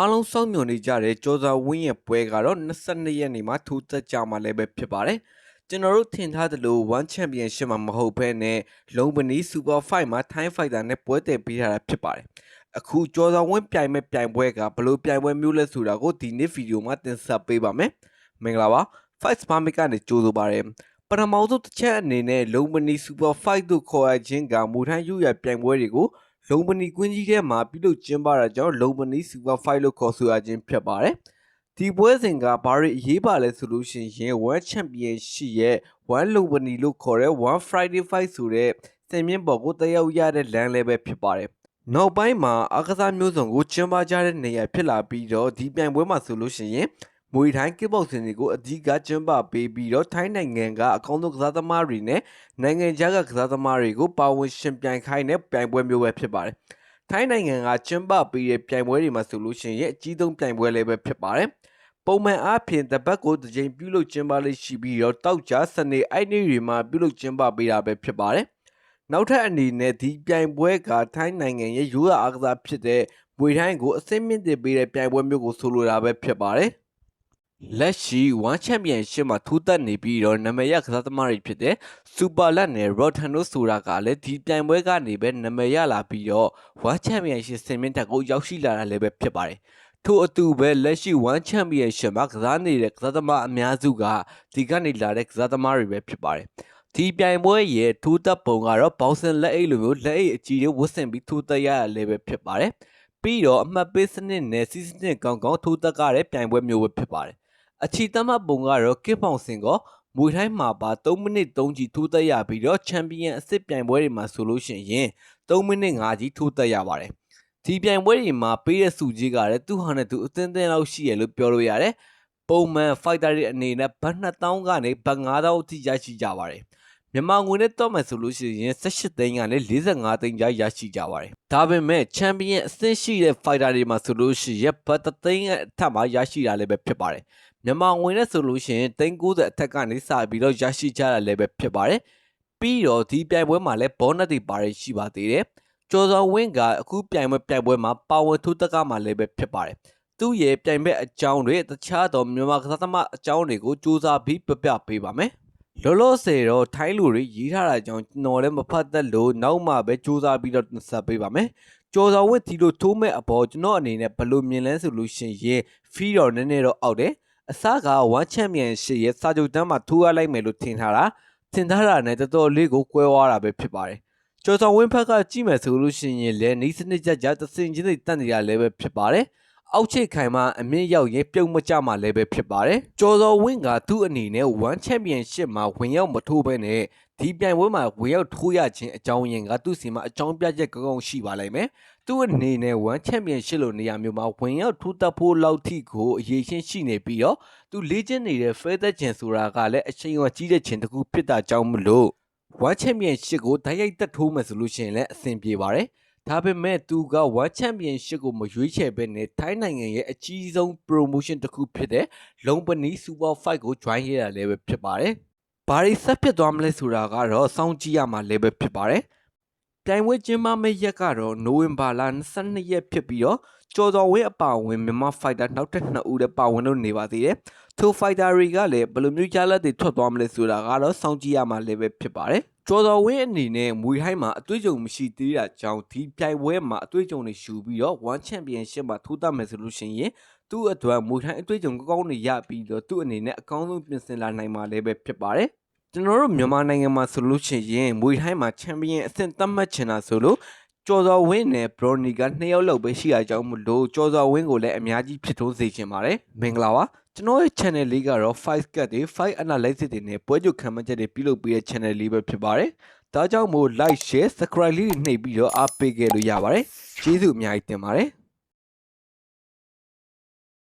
အားလုံးစောင့်မျှော်နေကြတဲ့ကြော်စာဝင်းရဲ့ပွဲကတော့22ရက်နေ့မှာထူးသက်ကြမှာလည်းပဲဖြစ်ပါတယ်ကျွန်တော်တို့ထင်ထားသလို1 championship မှာမဟုတ်ဘဲနဲ့လုံပနီး super fight မှာ Thai fighter နဲ့ပွဲတည်ပေးထားတာဖြစ်ပါတယ်အခုကြော်စာဝင်းပြိုင်မဲ့ပြိုင်ပွဲကဘယ်လိုပြိုင်ပွဲမျိုးလဲဆိုတာကိုဒီနေ့ဗီဒီယိုမှာတင်ဆက်ပေးပါမယ်မင်္ဂလာပါ fight sparmic ကနေကြိုဆိုပါရစေပထမဆုံးတစ်ချက်အနေနဲ့လုံပနီ super fight တို့ခေါ်ရခြင်းကမူထမ်းယူရပြိုင်ပွဲတွေကို လုံပနီကွင်းကြီးထဲမှာပြုလုပ်ကျင်းပတာကြောင့်လုံပနီ super fight လို့ခေါ်ဆိုရခြင်းဖြစ်ပါတယ်ဒီပွဲစဉ်ကဘာတွေအရေးပါလဲဆိုလို့ရှိရင် World Championship ရဲ့ One Lobani လို့ခေါ်တဲ့ One Friday Fight ဆိုတဲ့စင်မြင့်ပေါ်ကိုတက်ရောက်ရတဲ့လမ်းလည်းပဲဖြစ်ပါတယ်။နောက်ပိုင်းမှာအားကစားမျိုးစုံကိုကျင်းပကြတဲ့နေရာဖြစ်လာပြီးတော့ဒီပြိုင်ပွဲမှာဆိုလို့ရှိရင် မွေထိုင်းကစ်ဘောက်ဆင်တွေကိုအဓိကကျင်းပပေးပြီးတော့ထိုင်းနိုင်ငံကအကောင်းဆုံးကစားသမားတွေနဲ့နိုင်ငံခြားကကစားသမားတွေကိုပါဝင်ရှင်ပြိုင်ခိုင်းတဲ့ပြိုင်ပွဲမျိုးပဲဖြစ်ပါတယ်။ထိုင်းနိုင်ငံကကျင်းပပေးတဲ့ပြိုင်ပွဲတွေမှာဆိုလို့ရှိရင်အကြီးဆုံးပြိုင်ပွဲလည်းပဲဖြစ်ပါတယ်။ပုံမှန်အားဖြင့်တပတ်ကိုတစ်ကြိမ်ပြုလုပ်ကျင်းပလေးရှိပြီးတော့တောက်ကြစနေအဲ့ဒီတွေမှာပြုလုပ်ကျင်းပပေးတာပဲဖြစ်ပါတယ်။နောက်ထပ်အနေနဲ့ဒီပြိုင်ပွဲကထိုင်းနိုင်ငံရဲ့ရိုးရာအားကစားဖြစ်တဲ့မွေထိုင်းကိုအစိမ့်မြင့်တင်ပေးတဲ့ပြိုင်ပွဲမျိုးကိုဆိုလိုတာပဲဖြစ်ပါတယ်။ လက်ရှိ One Championship မှာထူးသက်နေပြီးတော့နာမည်ရကစားသမားတွေဖြစ်တဲ့ Super Lat နဲ့ Rottano ဆိုတာကလည်းဒီပြိုင်ပွဲကနေပဲနာမည်ရလာပြီးတော့ One Championship စင်မြင့်တက်ကိုရောက်ရှိလာတာလည်းပဲဖြစ်ပါတယ်။ထို့အတူပဲလက်ရှိ One Championship မှာကစားနေတဲ့ကစားသမားအများစုကဒီကနေလာတဲ့ကစားသမားတွေပဲဖြစ်ပါတယ်။ဒီပြိုင်ပွဲရဲ့ထူးသက်ပုံကတော့ဘောက်ဆင်လက်အိတ်လိုမျိုးလက်အိတ်အကြီးတွေဝတ်ဆင်ပြီးထူးသက်ရရလည်းပဲဖြစ်ပါတယ်။ပြီးတော့အမှတ်ပေးစနစ်နဲ့စီးစနစ်ကောင်းကောင်းထူးသက်ကြတဲ့ပြိုင်ပွဲမျိုးပဲဖြစ်ပါတယ်။ အချီတမတ်ပုံကတော့ကစ်ဖောင်စင်ကမွေထိုင်းမှာပါ3မိနစ်3ကြီးထူးသက်ရပြီးတော့ချန်ပီယံအစ်စ်ပြိုင်ပွဲတွေမှာဆိုလို့ရှိရင်3မိနစ်5ကြီးထူးသက်ရပါတယ်။ဒီပြိုင်ပွဲတွေမှာပေးတဲ့စုကြီးကလည်းသူ့ဟာနဲ့သူအသင်းသင်းလောက်ရှိရလို့ပြောလို့ရတယ်။ပုံမှန် fighter တွေအနေနဲ့ဘတ်2000ကနေဘတ်9000အထိရရှိကြပါတယ်။ မြန်မာငွေနဲ့တော့မယ်ဆိုလို့ရှိရင်18သိန်းကနေ45သိန်းကြားရရှိကြပါတယ်။ဒါပေမဲ့ချန်ပီယံအဆင့်ရှိတဲ့ fighter တွေမှာဆိုလို့ရှိရင်ဘတ်3သိန်းအထက်မှာရရှိတာလည်းပဲဖြစ်ပါတယ်။မြန်မာငွေနဲ့ဆိုလို့ရှိရင်သိန်း90အထက်ကနေစပြီးတော့ရရှိကြတာလည်းပဲဖြစ်ပါတယ်။ပြီးတော့ဒီပြိုင်ပွဲမှာလည်းဘောနက်တွေပါရရှိပါသေးတယ်။ကျော်စော်ဝင်းကအခုပြိုင်ပွဲပြိုင်ပွဲမှာပါဝင်ထိုးတက်ကမှလည်းပဲဖြစ်ပါတယ်။သူ့ရဲ့ပြိုင်ဘက်အကြောင်းတွေတခြားသောမြန်မာကစားသမားအကြောင်းတွေကိုစူးစမ်းပြီးပြပြပေးပါမယ်။ လောလောဆယ်တော့ထိုင်းလူတွေရေးထားတာကြောင့်ကျွန်တော်လည်းမဖတ်သက်လို့နောက်မှပဲစူးစမ်းပြီးတော့ဆက်ပေးပါမယ်။ကျော်စော်ဝင်းဒီလိုထိုးမဲ့အပေါ်ကျွန်တော်အနေနဲ့ဘယ်လိုမြင်လဲဆိုလို့ရှိရင်ဖီးတော့နည်းနည်းတော့အောက်တယ်။အစက1 Championship ရဲ့စာချုပ်တန်းမှာထိုးရလိုက်မယ်လို့ထင်ထားတာထင်ထားတာနဲ့တော်တော်လေးကိုကွဲသွားတာပဲဖြစ်ပါတယ်။ကျော်ဆောင်ဝင်းဖက်ကကြည့်မယ်ဆိုလို့ရှိရင်လည်းနီးစနစ်ကြကြတဆင်ချင်းတွေတတ်နေရလည်းပဲဖြစ်ပါတယ်။ အောက်ချိတ်ခိုင်မှအမြင့်ရောက်ရင်ပြုံးမကြမှာလည်းပဲဖြစ်ပါတယ်။ကျော်စော်ဝင်းကသူ့အနေနဲ့1 Championship မှာဝင်ရောက်မထိုးဘဲနဲ့ဒီပြိုင်ပွဲမှာဝင်ရောက်ထိုးရခြင်းအကြောင်းရင်းကသူ့စီမှာအကြောင်းပြချက်ကောင်းကောင်းရှိပါလိမ့်မယ်။သူ့အနေနဲ့1 Championship လို့နေရာမျိုးမှာဝင်ရောက်ထိုးတက်ဖို့လောက်ထိကိုအရေးရှင်းရှိနေပြီးတော့သူလေ့ကျင့်နေတဲ့ feather ကျင်ဆိုတာကလည်းအချိန်အကြီးတဲ့ခြင်းတစ်ခုဖြစ်တာကြောင့်မလို့1 Championship ကိုတိုက်ရိုက်တက်ထိုးမယ်ဆိုလို့ရှိရင်လည်းအဆင်ပြေပါတယ်။ ဒါပေမဲ့သူက1 Championship ကိုမရွေးချယ်ဘဲနဲ့ထိုင်းနိုင်ငံရဲ့အကြီးဆုံး promotion တစ်ခုဖြစ်တဲ့လုံပနီ Super Fight ကို join ရတာလည်းပဲဖြစ်ပါတယ်။ဘာတွေဆက်ဖြစ်သွားမလဲဆိုတာကတော့စောင့်ကြည့်ရမှာလည်းပဲဖြစ်ပါတယ်။ ပြိုင်ပွဲကျင်းပမယ့်ရက်ကတော့နိုဝင်ဘာလ22ရက်ဖြစ်ပြီးတော့ကျော်တော်ဝင်းအပါအဝင်မြန်မာဖိုက်တာနောက်ထပ်2ဦးလည်းပါဝင်လို့နေပါသေးတယ်။ထိုဖိုက်တာတွေကလည်းဘယ်လိုမျိုးရလဒ်တွေထွက်သွားမလဲဆိုတာကတော့စောင့်ကြည့်ရမှာလည်းပဲဖြစ်ပါတယ်။ကျော်တော်ဝင်းအနေနဲ့မွေဟိုင်းမှာအတွေ့အကြုံမရှိသေးတာကြောင့်ဒီပြိုင်ပွဲမှာအတွေ့အကြုံတွေယူပြီးတော့ One Championship မှာထိုးတက်မယ်ဆိုလို့ရှိရင်သူ့အတွက်မွေဟိုင်းအတွေ့အကြုံကောင်းတွေရပြီးတော့သူ့အနေနဲ့အကောင်းဆုံးပြင်ဆင်လာနိုင်မှာလည်းပဲဖြစ်ပါတယ်။ ကျွန်တော်တို့မြန်မာနိုင်ငံမှာဆိုလို့ရှိရင်မွေထိုင်းမှာချန်ပီယံအဆင့်သတ်မှတ်ချင်တာဆိုလို့ကျော်စော်ဝင်းနဲ့ဘရိုနီကနှစ်ယောက်လောက်ပဲရှိရကြောင်းမလို့ကျော်စော်ဝင်းကိုလည်းအများကြီးဖြစ်ထွန်းစေချင်ပါတယ်မင်္ဂလာပါကျွန်တော်ရဲ့ channel လေးကတော့5 cut တွေ5 analysis တွေနဲ့ပွဲချုပ်ခံမှချက်တွေပြုလုပ်ပေးတဲ့ channel လေးပဲဖြစ်ပါတယ်ဒါကြောင့်မို့ like share subscribe လေးတွေနှိပ်ပြီးတော့အားပေးခဲ့လို့ရပါတယ်ကျေးဇူးအများကြီးတင်ပါတယ်